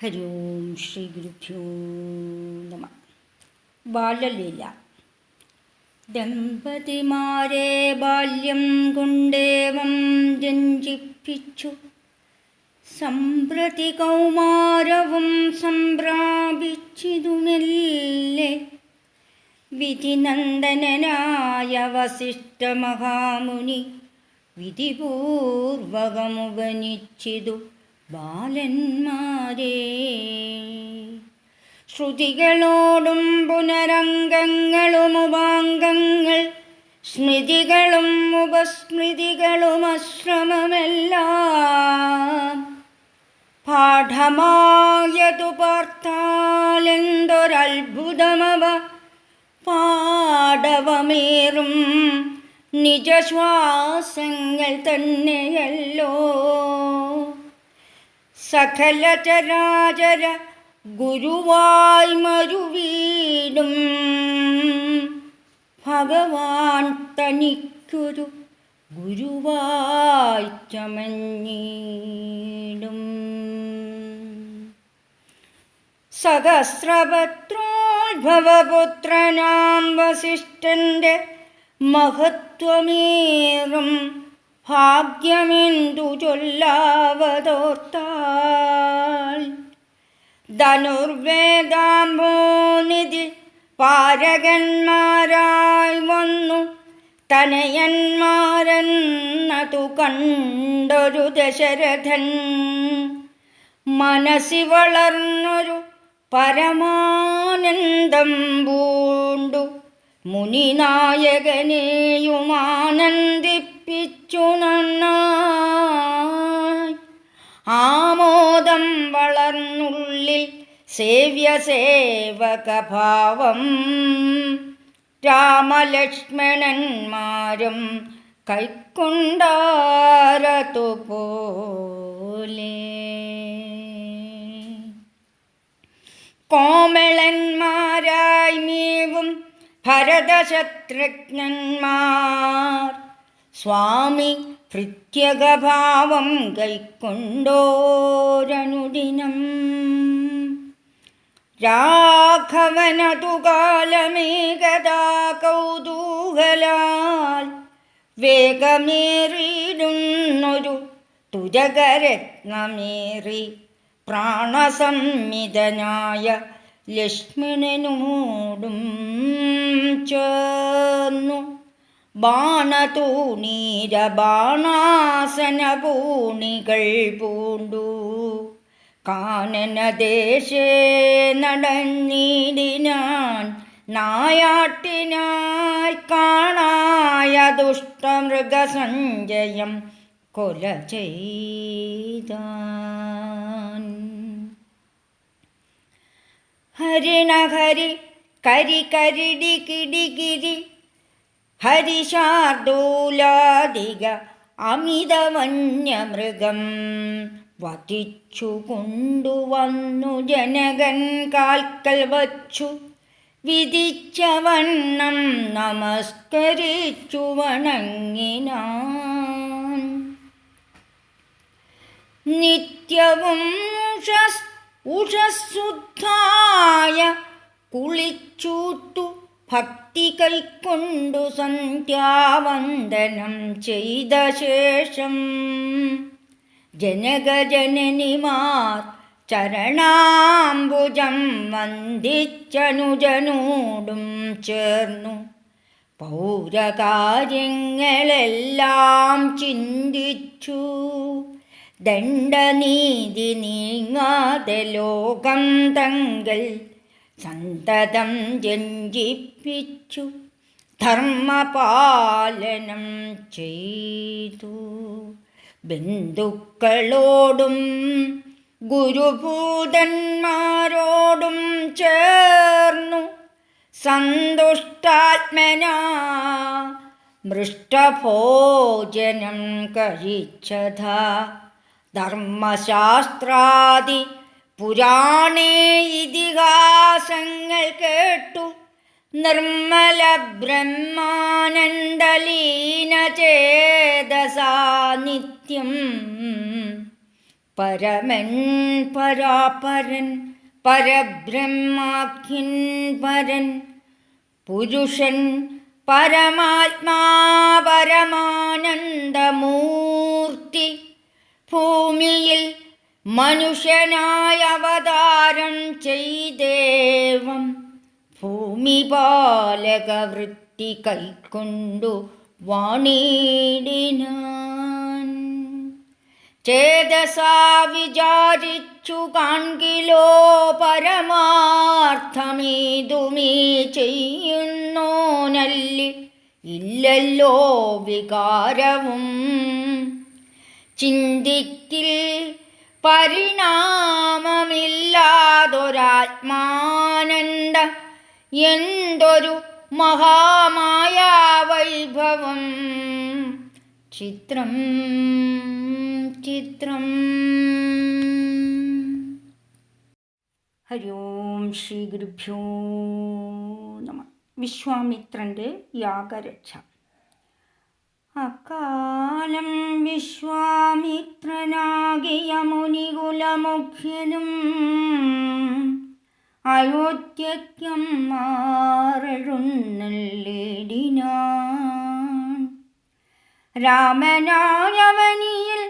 ഹരി ഓം ശ്രീ ഗുരുഭ്യോ ബാലലീല. ദമ്പതിമാരെ ബാല്യം കൊണ്ടേവം രഞ്ജിപ്പിച്ചു. സമ്പ്രതി കൗമാരവും സംപ്രാപിച്ചിതുമെല്ലേ വിധിനന്ദനായ വസിഷ്ഠമഹാമുനി വിധിപൂർവകമുപനിച്ചിതു ബാലന്മാരെ ശ്രുതികളോടും പുനരംഗങ്ങളും ഉപാംഗങ്ങൾ സ്മൃതികളും ഉപസ്മൃതികളും അശ്രമമെല്ലാം. പാഠമായതു പാർത്താലെന്തൊരത്ഭുതമവ പാടവമേറും നിജശ്വാസങ്ങൾ തന്നെയല്ലോ. സകല ചരാചര ഗുരുവായി മരുവീടും ഭഗവാൻ തനിക്കൊരു ഗുരുവായി ചമഞ്ഞീടും. സഹസ്രപത്രോത്ഭവപുത്രനാം വസിഷ്ഠന്റെ മഹത്വമേറും ഭാഗ്യമെന്തു ചൊല്ലാവതോർത്താൽ. ധനുർവേദാംബോനിധി പാരകന്മാരായി വന്നു. തനയന്മാരെന്നതു കണ്ടൊരു ദശരഥൻ. മനസ്സി വളർന്നൊരു പരമാനന്ദം പൂണ്ടു. മുനിനായകനെയും ആനന്ദിപ്പിച്ചു നന്നായി ആമോദം വളർന്നുള്ളിൽ സേവ്യസേവകഭാവം. രാമലക്ഷ്മണന്മാരും കൈക്കൊണ്ടാരതുപോലെ. കോമളന്മാരായി മീവും ഭരതശത്രുഘ്നന്മാർ സ്വാമി ഭൃത്യകഭാവം കൈക്കൊണ്ടോരനുദിനം. രാഘവനതു കാലമേകദാ കൗതൂഹലാൽ വേഗമേറിയിടുന്നൊരു തുരകരത്നമേറി പ്രാണസംമിതനായ ലക്ഷ്മണനോടും ചേർന്നു. ബാണതൂണീര ബാണാസന പൂണികൾ പൂണ്ടു. കാനനദേശേ നടന്നിടിനാൻ നായാട്ടിനായി കാണായ ദുഷ്ടമൃഗസഞ്ജയം കൊല ചെയ്താൻ. ഹരിണഹരി കരി കരിടി കിടികിരി ഹരിശാർദൂലാദിക അമിതവന്യമൃഗം വധിച്ചു കൊണ്ടുവന്നു ജനകൻ കാൽക്കൽ വച്ചു. വിധിച്ച വണ്ണം നമസ്കരിച്ചു വണങ്ങിനാൻ. നിത്യവും ഉഷസ് ഉഷസ്സുദ്ധായ കുളിച്ചൂത്തു ഭക്തി കൈക്കൊണ്ടു സന്ധ്യാവന്ദനം ചെയ്ത ശേഷം ജനകജനനിമാർ ചരണാംബുജം വന്ദിച്ചനുജനോടും ചേർന്നു. പൗരകാര്യങ്ങളെല്ലാം ചിന്തിച്ചു. ദണ്ഡനീതി നീങ്ങാതെ ലോകം തങ്കൽ സന്തതം രഞ്ജിപ്പിച്ചു ധർമ്മപാലനം ചെയ്തു. ബന്ധുക്കളോടും ഗുരുഭൂതന്മാരോടും ചേർന്നു സന്തുഷ്ടാത്മന മൃഷ്ടഭോജനം കഴിച്ചത. ധർമ്മശാസ്ത്രാദി പുരാണേ ഇതിഹാസങ്ങൾ കേട്ടു. നിർമ്മല ബ്രഹ്മാനന്ദലീന ചേതസാ നിത്യം പരമൻ പരാപരൻ പരബ്രഹ്മാഖ്യൻ പരൻ. പുരുഷൻ പരമാത്മാ പരമാനന്ദമൂർത്തി ഭൂമിയിൽ മനുഷ്യനായ അവതാരം ചെയ്ദേവം ഭൂമിപാലകവൃത്തി കൈക്കൊണ്ടു വാണിടിനാൻ. ചേതസാ വിചാരിച്ചു കാൺകിലോ പരമാർത്ഥമീതുമീ ഇല്ലല്ലോ വികാരവും ചിന്തിക്കിൽ പരിണാമമില്ലാതൊരാത്മാനന്ദ എന്തൊരു മഹാമായ വൈഭവം ചിത്രം ചിത്രം. ഹരി ഓം ശ്രീ ഗുരുഭ്യോ നമ. വിശ്വാമിത്രന്റെ യാഗരക്ഷ. അക്കാലം വിശ്വാമിത്രനാകിയ മുനികുലമുഖ്യനും അയോധ്യയ്ക്കം മാറെഴുന്നള്ളിടിനാൻ രാമനായവനിയിൽ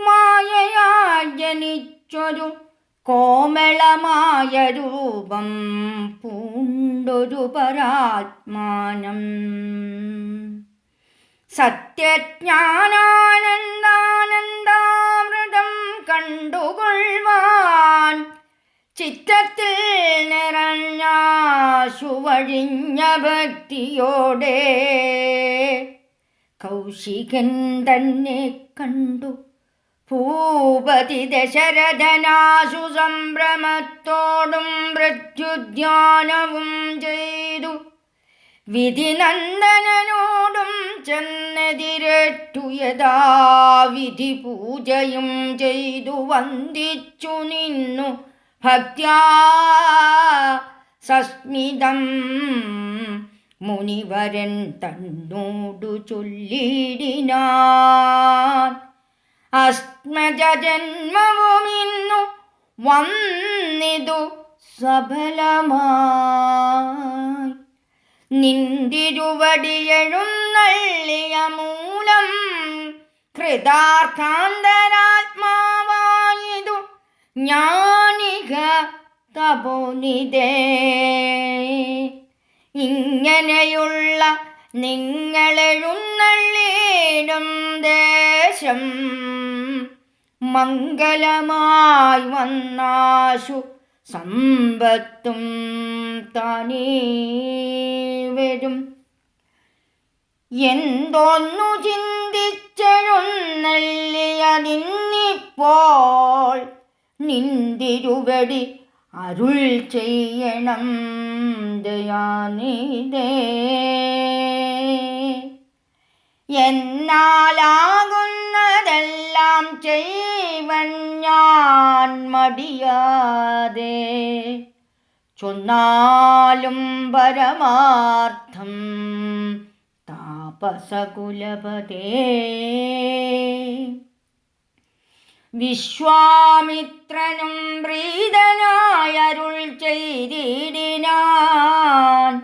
മായയാൽ ജനിച്ചൊരു കോമളമായ രൂപം പൂണ്ടൊരു പരാത്മാനം. സത്യജ്ഞാനാനന്ദാനന്ദാമൃതം കണ്ടുകൊള്ളുവാൻ ചിത്രത്തിൽ നിറഞ്ഞാശുവഴിഞ്ഞ ഭക്തിയോടെ കൗശികൻ തന്നെ കണ്ടു. ഭൂപതി ദശരഥനാശു സംഭ്രമത്തോടും മൃത്യുധ്യാനവും ചെയ്തു. വിധിനന്ദനോടും ചെന്നെതിരേറ്റു യഥാ വിധി പൂജയും ചെയ്തു വന്ദിച്ചു നിന്നു. ഭക്യാ സസ്മിതം മുനിവരൻ തന്നോടു ചൊല്ലിടിനാൻ. അസ്മജന്മവുമിന്നു വന്നിതു സഫലമായി നിന്തിരുവടിയെഴുന്നള്ളിയ മൂലം കൃതാർത്ഥാന്തരാത്മാവായതു ജ്ഞാനിക തപോനിതേ. ഇങ്ങനെയുള്ള നിങ്ങളെഴുന്നള്ളിടും ദേശം മംഗലമായി വന്നാശു സമ്പത്തും താനേ വരും. എന്തോന്നു ചിന്തിച്ചെഴുന്നള്ളിയതിന്നിപ്പോൾ നിന്തിരുവടി അരുൾ ചെയ്യണം ദയാനിതേ എന്നാലാകുന്നതെല്ലാം ചെയ്വൻ ഞാൻ മടിയാതെ. ചൊന്നാലും പരമാർത്ഥം താപസകുലപതേ. വിശ്വാമിത്രനും പ്രീതനായരുൾ ചെയ്തിടിനാൻ.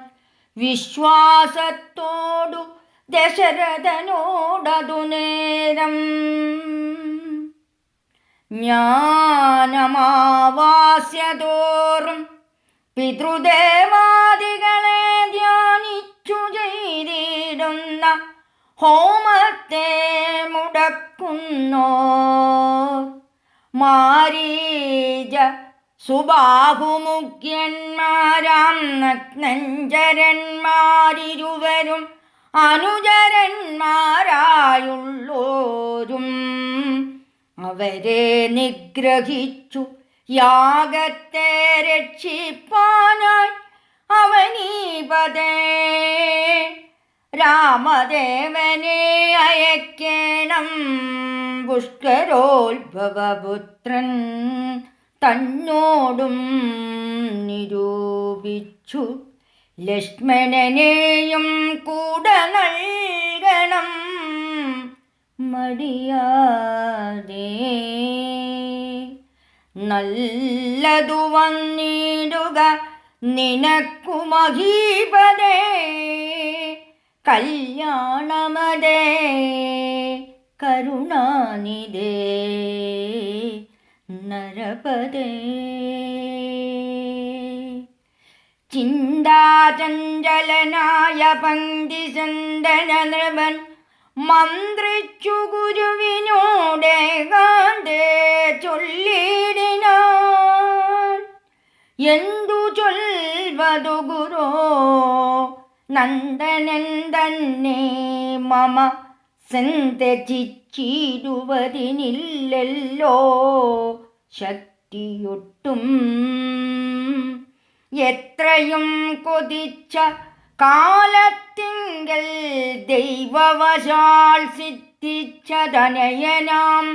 വിശ്വാസത്തോടു ദശരഥനോടതു നേരം ജ്ഞാനമാവാസ്യതോറും പിതൃദേവാദികളെ ധ്യാനിച്ചു ചെയ്തിടുന്ന ഹോമത്തെ മുടക്കുന്നോ മാരീജ സുബാഹുമുഖ്യന്മാരാം നഗ്നഞ്ചരന്മാരിരുവരും അനുചരന്മാരായുള്ളോരും അവരെ നിഗ്രഹിച്ചു യാഗത്തെ രക്ഷിപ്പാനായി അവനീപതേ. രാമദേവനെ അയക്കേണം പുഷ്കരോത്ഭവപുത്രൻ തന്നോടും നിരൂപിച്ചു. ലക്ഷ്മണനെയും കൂടെ നൽകണം മടിയാതെ. നല്ലതു വന്നിടുക നിനക്കു മഹീപതേ. കല്യാണമതേ കരുണാനിതേ നരപദേ ചിന്താചഞ്ചലനായ പങ്ക്തിചന്ദന നൃപൻ മന്ത്രിച്ചു ഗുരുവിനോടെ കാന്തേ ചൊല്ലിടിനാൻ. എന്തു ചൊൽവതു ഗുരോ നന്ദനൻ തന്നെ മമ സന്തചിച്ചിടുവതിനില്ലല്ലോ ശക്തിയൊട്ടും എത്രയും കൊതിച്ച കാലത്തിങ്കൽ ദൈവവശാൽ സിദ്ധിച്ചതനയനാം.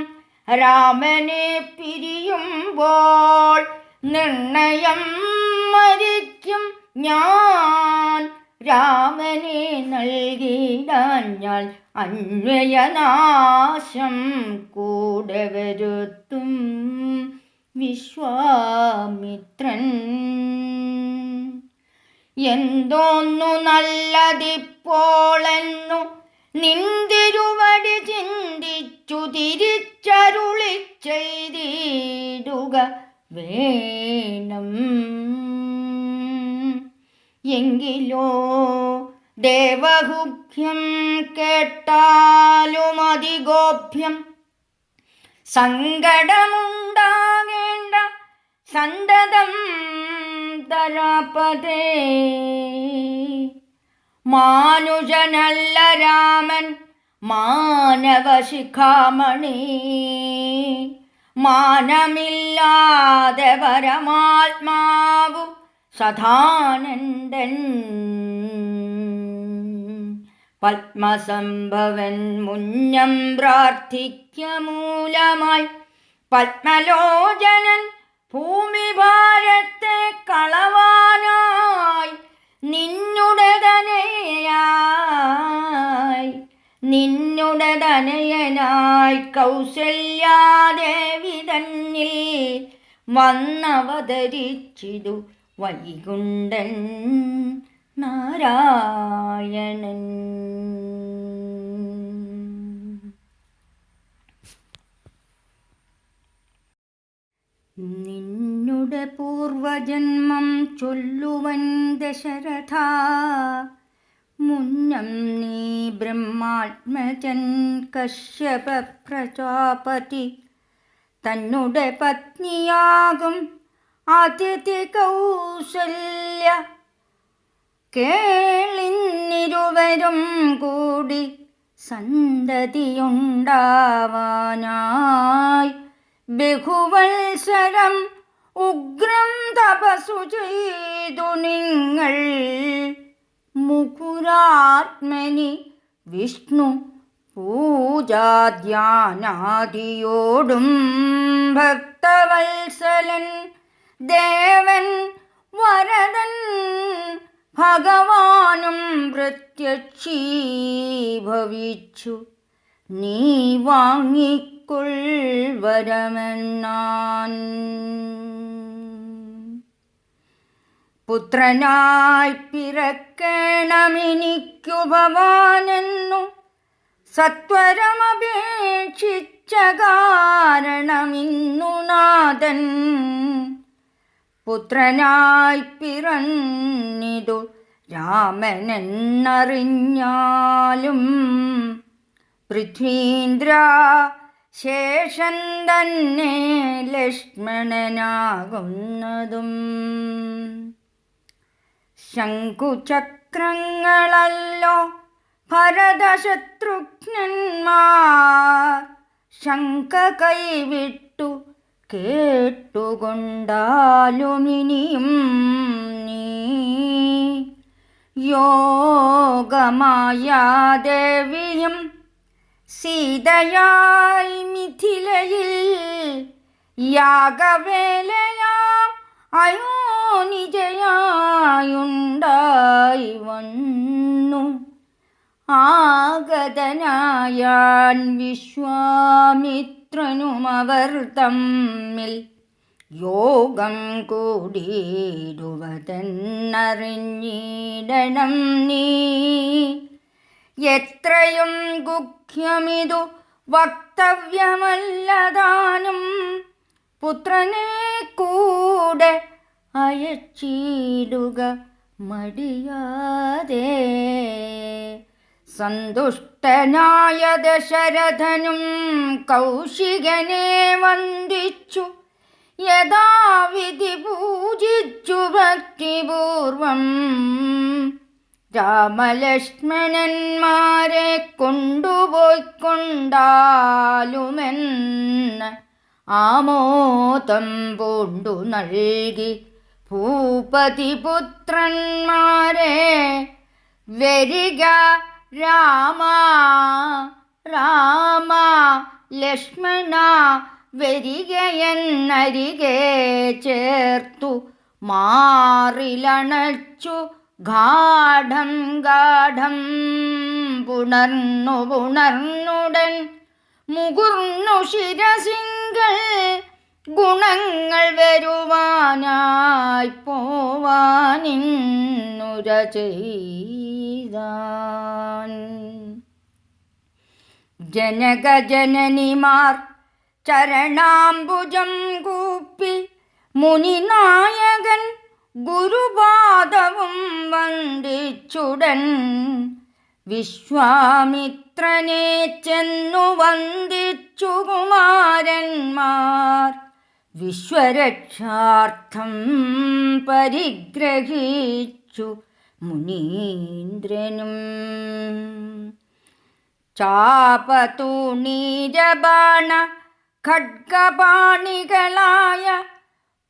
രാമനെ പിരിയുമ്പോൾ നിർണയം മരിക്കും ഞാൻ. രാമനെ നൽകിടാൻ ഞാൻ അന്വയനാശം കൂടെ വരുത്തും. വിശ്വാമിത്രൻ. എന്തോന്നു നല്ലതിപ്പോളെന്നു നിന്തിരുവടി ചിന്തിച്ചു തിരിച്ചരുളി ചെയ്തിടുക വേണം. എങ്കിലോ ദേവഗുഹ്യം കേട്ടാലും അതിഗോഭ്യം സങ്കടമുണ്ടാകേണ്ട സന്തതം തരാപതേ മാനുജനല്ല രാമൻ മാനവശിഖാമണി മാനമില്ലാതെ പരമാത്മാവു സദാനന്ദൻ. പത്മസംഭവൻ മുന്നം പ്രാർത്ഥിക്ക മൂലമായി പത്മലോചനൻ ഭൂമിഭാരത്തെ കളവാനായി നിന്നുടതനയായി നിന്നുടതനയനായി കൗശല്യാദേവി തന്നിൽ വന്നവതരിച്ചിതു വൈകുണ്ഠൻ നാരായണൻ. നിന്നുടെ പൂർവജന്മം ചൊല്ലുവൻ ദശരഥ. മുന്നം നീ ബ്രഹ്മാത്മജൻ കശ്യപ പ്രജാപതി. തന്നുടെ പത്നിയാകും അതിഥി കൗസല്യ കേളിന്നിരുവരും കൂടി സന്തതിയുണ്ടാവാനായി. ബഹുവത്സരം ഉഗ്രം തപസു ചെയ്തു നിങ്ങൾ. മുകുരാത്മനി വിഷ്ണു പൂജാധ്യാനാദിയോടും ഭക്തവത്സലൻ ദേവൻ വരദൻ ഭഗവാനും പ്രത്യക്ഷീഭവിച്ചു. നീ വാങ്ങിക്കൊൾവരമെന്നാൻ പുത്രനായി പിറക്കണമെനിക്കു ഭവാനെന്നു സത്വരമപേക്ഷിച്ച കാരണമിന്നു നാഥൻ. പുത്രനായി പിറന്നിതു രാമനെന്നറിഞ്ഞാലും പൃഥ്വീന്ദ്ര ശേഷൻ തന്നെ ലക്ഷ്മണനാകുന്നതും. ശംഖുചക്രങ്ങളല്ലോ ഭരതശത്രുഘ്നന്മാർ ശങ്ക കൈവിട്ടു കേട്ടുകൊണ്ടാലുമിനിയും നീ. യോഗമായാദേവിയും സീതയായി മിഥിലയിൽ യാഗവേലയാം അയോനിജയായുണ്ടായി വന്നു. ആഗതനായാൻ വിശ്വാമിത്രനുമവർ തമ്മിൽ യോഗം കൂടിയിടുവതെന്നറിഞ്ഞിടണം നീ. എത്രയും ഗുഹ്യമിതു വക്തവ്യമല്ലതാനും പുത്രനെ കൂടെ അയച്ചിടുക മടിയാതെ. സന്തുഷ്ടനായ ദശരഥനും കൗശികനെ വന്ദിച്ചു. യഥാവിധി പൂജിച്ചു ഭക്തിപൂർവം രാമലക്ഷ്മണന്മാരെ കൊണ്ടുപോയിക്കൊണ്ടാലുമെന്ന് ആമോദം പൂണ്ടു നൽകി. ഭൂപതി പുത്രന്മാരെ വരിക രാമ രാമ ലക്ഷ്മണ വരികയെന്നരികെ ചേർത്തു. മാറിലണച്ചു ഗാഠം ഗാഠം പുണർന്നു പുണർന്നുടൻ മുകുർന്നു ശിരസിങ്കൽ ഗുണങ്ങൾ വരുവാനായി പോവാനിന്നുര ചെയ്താൻ. ജനകജനനിമാർ ചരണാംബുജം കൂപ്പി മുനിനായകൻ ഗുരുപാദവും വന്ദിച്ചുടൻ വിശ്വാമിത്രനെ ചെന്നു വന്ദിച്ചു കുമാരന്മാർ. വിശ്വരക്ഷാർത്ഥം പരിഗ്രഹിച്ചു മുനീന്ദ്രനും. ചാപതൂണീരബാണ ഖഡ്ഗപാണികളായ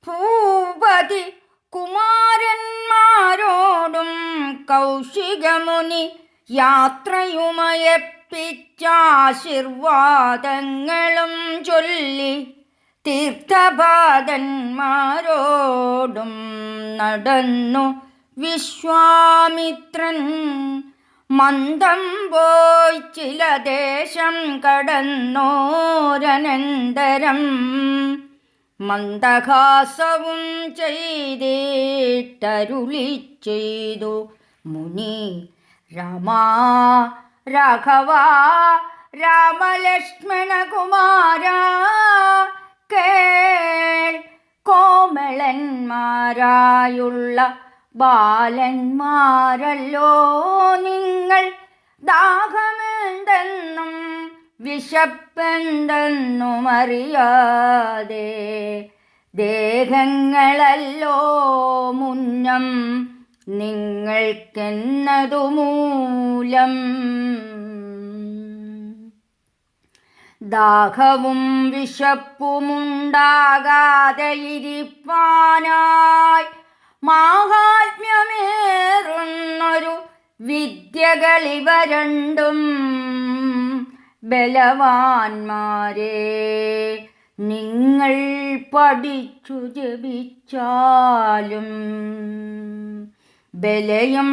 ഭൂപതി കുമാരന്മാരോടും കൗശികമുനി യാത്രയുമയപ്പിച്ചാശീർവാദങ്ങളും ചൊല്ലി തീർത്ഥപാദന്മാരോടും നടന്നു വിശ്വാമിത്രൻ. മന്ദം പോയി ചില ദേശം കടന്നോരനന്തരം. മന്ദഹാസവും ചെയ്തിട്ടരുളി ചെയ്തു മുനി രാമാ രാഘവ രാമലക്ഷ്മണകുമാര കേൾ കോമളന്മാരായുള്ള ബാലന്മാരല്ലോ നിങ്ങൾ ദാഹമെന്തെന്നും വിശപ്പെന്തെന്നും അറിയാതെ ദേഹങ്ങളല്ലോ മുന്നം നിങ്ങൾക്കെന്നതു മൂലം ദാഹവും വിശപ്പുമുണ്ടാകാതെ ഇരിപ്പാനായി മാഹാത്മ്യമേറുന്നൊരു വിദ്യകളിവ രണ്ടും ബലവാന്മാരെ നിങ്ങൾ പഠിച്ചു ജപിച്ചാലും ബലയും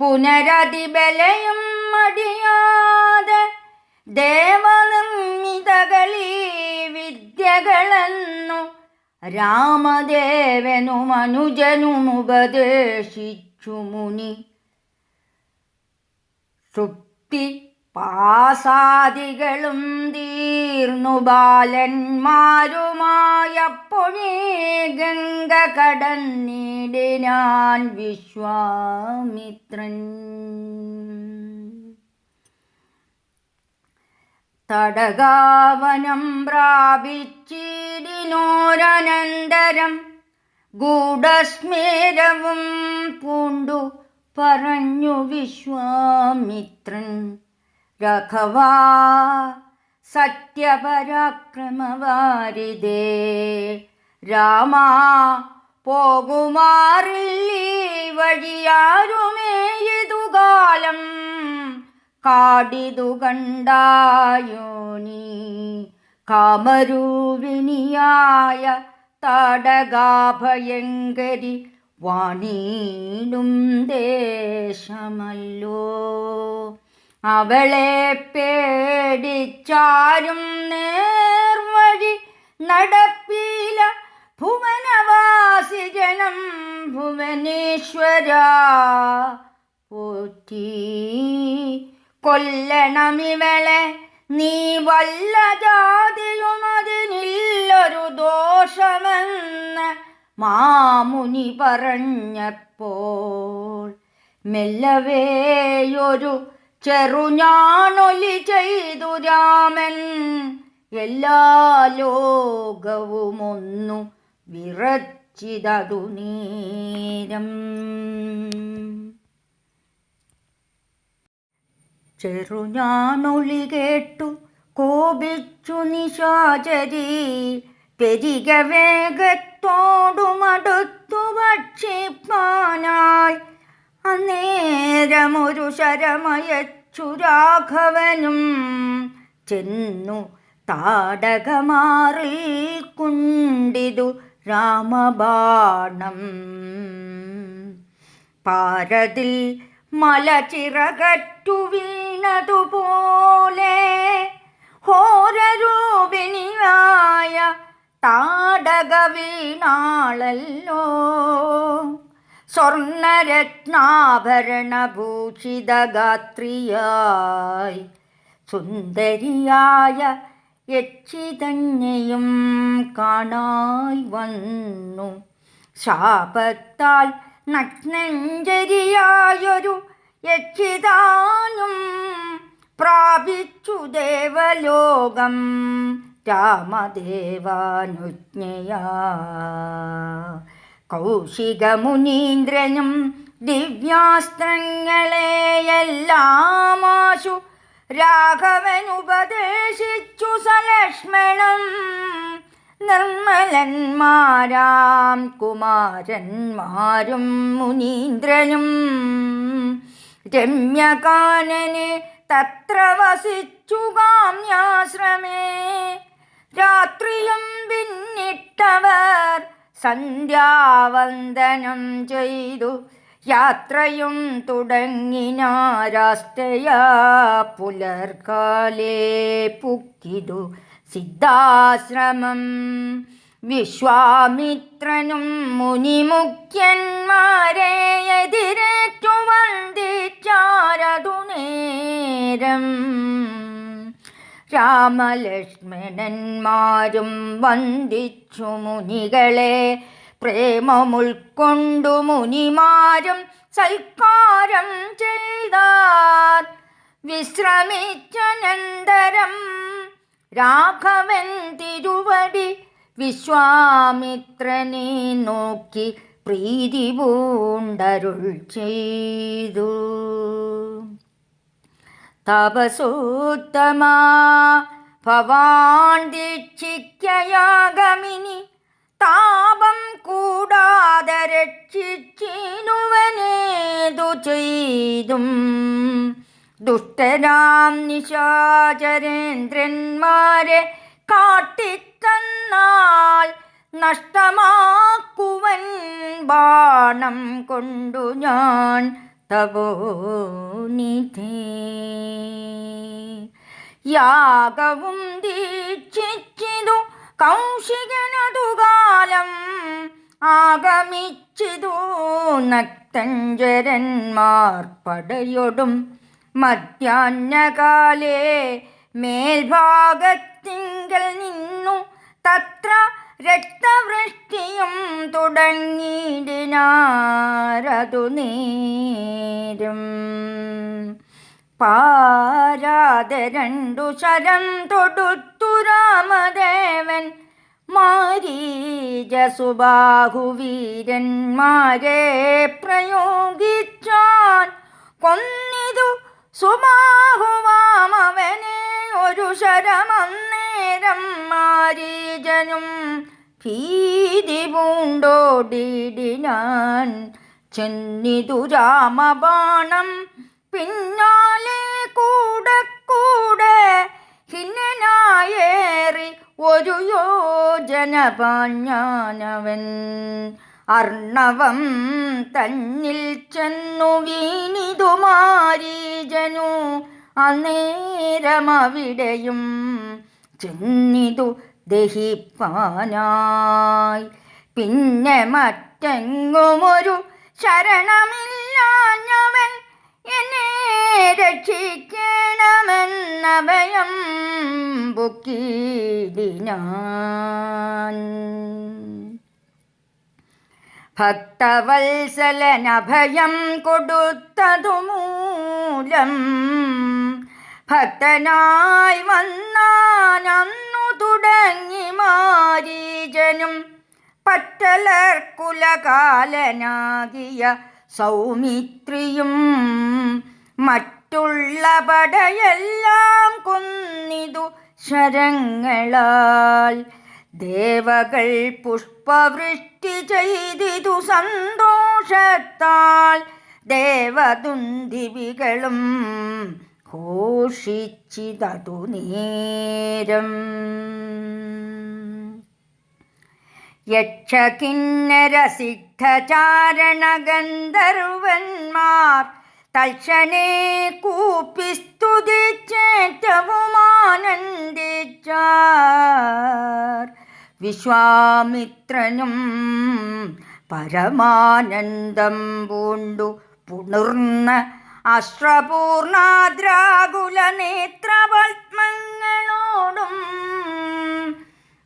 പുനരതിബലയും മടിയാതെ ദേവനിർമ്മിതകളീ വിദ്യകളെന്നു രാമദേവനും അനുജനും ഉപദേശിച്ചു മുനി. സുപ്തി പാസാദികളും തീർന്നു ബാലന്മാരുമായപ്പോഴേ ഗംഗ കടന്നിടിനാൻ വിശ്വാമിത്രൻ. തടകാവനം പ്രാപിച്ചിടിനോരനന്തരം ഗൂഢസ്മേരവും പൂണ്ടു പറഞ്ഞു വിശ്വാമിത്രൻ. രഘവാ സത്യപരാക്രമവാരിതേ. രാമ പോകുമാറില്ലീ വഴിയാരുമേയതുകാലം കാടിതു കണ്ടായോ നീ? കാമരൂപിണിയായ തടകാഭയങ്കരി വാണീടും ദേശമല്ലോ. അവളെ പേടിച്ചാരും നേർവഴി നടപ്പീല ഭുവനവാസി ജനം ഭുവനേശ്വര. പോറ്റി കൊല്ലണമിവളെ നീ വല്ല ജാതിയുമതിനില്ലൊരു ദോഷമെന്ന് മാമുനി പറഞ്ഞപ്പോൾ മെല്ലവേയൊരു ചെറുഞാണൊലി ചെയ്തു രാമൻ. എല്ലാ ലോകവുമൊന്നു വിറച്ചിതതു നീരം. ചെറുഞാണൊളി കേട്ടു കോപിച്ചു നിശാചരി. പെരിക വേഗത്തോടുമടുത്തു ഭക്ഷിപ്പാനായി അന്നേരമൊരു ശരമയച്ചു രാഘവനും. ചെന്നു താടകമാറിൽ കുണ്ടിതു രാമബാണം. പാരതിൽ മലചിറകറ്റു വീണതുപോലെ ഹോരരൂപിണിയായ താടക വീണാളല്ലോ സ്വർണരത്നാഭരണഭൂഷിതഗാത്രിയായി. സുന്ദരിയായ യക്ഷിതന്നെയും കാണായി വന്നു. ശാപത്താൽ നഗ്നഞ്ചരിയായൊരു യക്ഷിതാനും പ്രാപിച്ചു ദേവലോകം രാമദേവാനുജ്ഞയാ. കൗശികമുനീന്ദ്രനും ദിവ്യാസ്ത്രങ്ങളെയെല്ലാമാശു രാഘവനുപദേശിച്ചു സലക്ഷ്മണം. നിർമ്മലന്മാരാം കുമാരന്മാരും മുനീന്ദ്രനും രമ്യകാനനെ തത്ര വസിച്ചു കാമ്യാശ്രമേ. രാത്രിയും പിന്നിട്ടവർ സന്ധ്യാവന്ദനം ചെയ്തു. യാത്രയും തുടങ്ങിനാരാസ്തയാ പുലർക്കാലേ പുക്കിതു. സിദ്ധാശ്രമം വിശ്വാമിത്രനും മുനിമുഖ്യന്മാരെ എതിരേറ്റു വന്ദിച്ചാരതു നേരം രാമലക്ഷ്മണന്മാരും വന്ദിച്ചു മുനികളെ. പ്രേമമുൾക്കൊണ്ടു മുനിമാരും സൽക്കാരം ചെയ്താർ. വിശ്രമിച്ചനന്തരം രാഘവൻ തിരുവടി വിശ്വാമിത്രനെ നോക്കി പ്രീതി പൂണ്ടരുൾ ചെയ്തു. തപസോത്തമാ. ഭവാൻ ദീക്ഷിക്കയാഗമിനി താപം കൂടാതെ രക്ഷിച്ചിനുവനേതു ചെയ്തും. ദുഷ്ടരാം നിശാചരേന്ദ്രന്മാരെ കാട്ടിത്തന്നാൽ നഷ്ടമാക്കുവൻ ബാണം കൊണ്ടു ഞാൻ. തപോനിധി യാഗവും ദീക്ഷിച്ചിതു കൗശികനതുകാലം ആഗമിച്ചിതു നക്തഞ്ചരന്മാർ പടയൊടും മധ്യാഹ്നകാലേ. മേൽഭാഗത്തിങ്കൽ നിന്നു തത്ര രക്തവൃഷ്ടിയും തുടങ്ങിയിടിനാരതു നീരും. പാരാതെ രണ്ടു ശരം തൊടുത്തു രാമദേവൻ. മാരീജസുബാഹുവീരന്മാരെ പ്രയോഗിച്ചാൻ കൊന്നിതു സുബാഹുവാമവനെ. ഒരു ശരമന്നേരം മാരീജനും ഭീതി പൂണ്ടോടിടിനാൻ ചെന്നിതു രാമബാണം പിന്നാലെ കൂടെ കൂടെ ഹിന്നനായേറി ഒരു യോജന പാഞ്ഞാനവൻ. അർണവം തന്നിൽ ചെന്നു വീണിതുമാരീജനു അന്നേരമവിടെയും ചെന്നിതു ദഹിപ്പാനായി. പിന്നെ മറ്റെങ്ങുമൊരു ശരണമില്ലാഞ്ഞവൻ എന്നെ രക്ഷിക്കണമെന്നഭയം ബുക്കിടിനാൻ ഭക്തവത്സലനഭയം കൊടുത്തതു മൂലം ഭക്തനായി വന്നാനന്നു തുടങ്ങി മാരീജനും പറ്റലർ കുലകാലനാകിയ സൗമിത്രിയും മറ്റുള്ള പടയെല്ലാം കൊന്നിതു ശരങ്ങളാൽ. ദേവകൾ പുഷ്പവൃഷ്ടി ചെയ്തിതു സന്തോഷത്താൽ. ദേവദുന്തിവികളും ഘോഷിച്ചിതതു നേരം. യക്ഷകിന്നരസിദ്ധചാരണഗന്ധർവന്മാർ തൽക്ഷണേ കൂപ്പിസ്തുതിച്ചേറ്റവുമാനന്ദിച്ചാർ. വിശ്വാമിത്രനും പരമാനന്ദം പൂണ്ടു പുണർന്ന അശ്രപൂർണാദ്രാകുല നേത്രപത്മങ്ങളോടും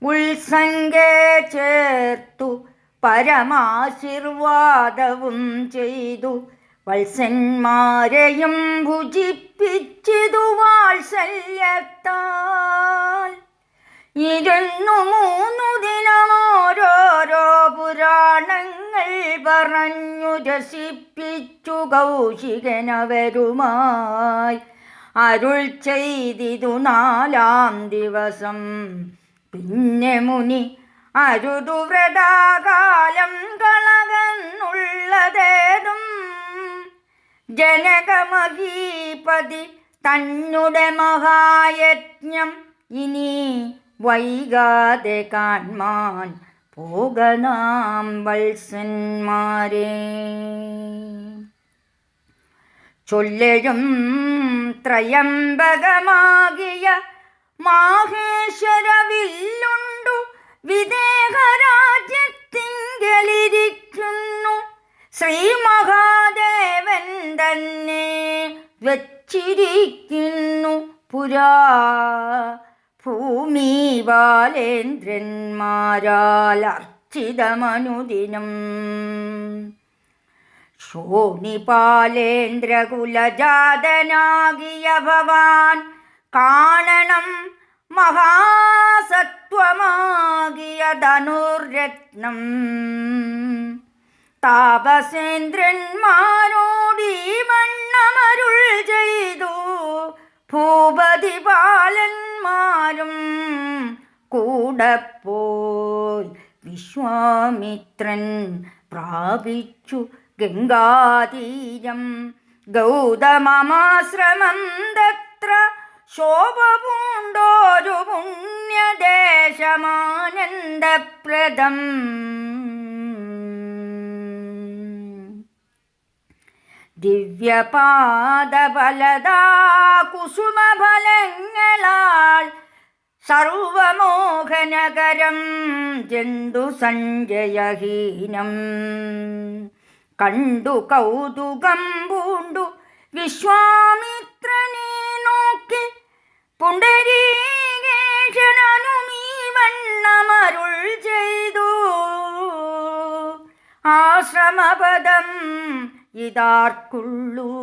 ഉത്സംഗേ ചേർത്തു. പരമാശീർവാദവും ചെയ്തു. വത്സന്മാരെയും ഭുജിപ്പിച്ചിതു വാത്സല്യത്താൽ. ഇരുന്നു മൂന്നു ദിനമോരോരോ പുരാണങ്ങൾ പറഞ്ഞു രസിപ്പിച്ചു കൗശികനവരുമായി. അരുൾ ചെയ്തിതു നാലാം ദിവസം. പിന്നെ മുനി അരുതു വ്രതാകാലം കളകന്നുള്ളതേതും ജനകമഹീപതി തന്നുടെ മഹായജ്ഞം ഇനി വൈകാതെ കാൺമാൻ പോകനാം വത്സന്മാരെ. ചൊല്ലഴും ത്രയംബകമാകിയ മാഹേശ്വരവില്ലുണ്ടു. വിദേഹരാജ്യത്തിങ്കലിരിക്കുന്നു. ശ്രീ മഹാദേവൻ തന്നെ വച്ചിരിക്കുന്നു പുരാ. ഭൂമി ബാലേന്ദ്രന്മാരാൽ അർച്ചിതമനുദിനം ശോണിപാലേന്ദ്രകുലജാതനാകിയ ഭവാൻ കാണണം മഹാസത്വമാകിയ ധനുർരത്നം താപസേന്ദ്രന്മാരോടീ വണ്ണമരുൾ ചെയ്തു ഭൂപതി ബാലന്മാരും കൂടെ പോയി വിശ്വാമിത്രൻ പ്രാപിച്ചു ഗംഗാതീരം. ഗൗതമമാശ്രമം തത്ര ശോഭ പൂണ്ടോരു പുണ്യദേശമാനന്ദപ്രദം? ദിവ്യപാദഫലദാ കുസുമഫലങ്ങളാൽ സർവമോഹനകരം ജന്തു സഞ്ജയഹീനം കണ്ടു കൗതുകം പൂണ്ടു വിശ്വാമിത്രനെ പുണ്ടരീകേശനനുമീ വണ്ണമരുൾ ചെയ്തു ആശ്രമപദം ഇതാർക്കുള്ളൂ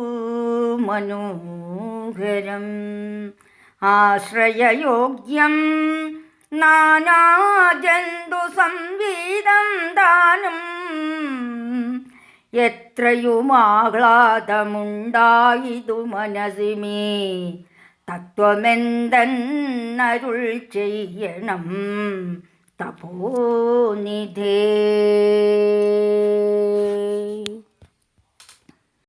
മനോഹരം. ആശ്രയയോഗ്യം നാനാജന്തു സംവീതം ദാനം. എത്രയുമാഹ്ലാദമുണ്ടായിതു മനസ്സിമേ. തത്വമെന്തെന്നരുൾ ചെയ്യണം തപോനിധേ.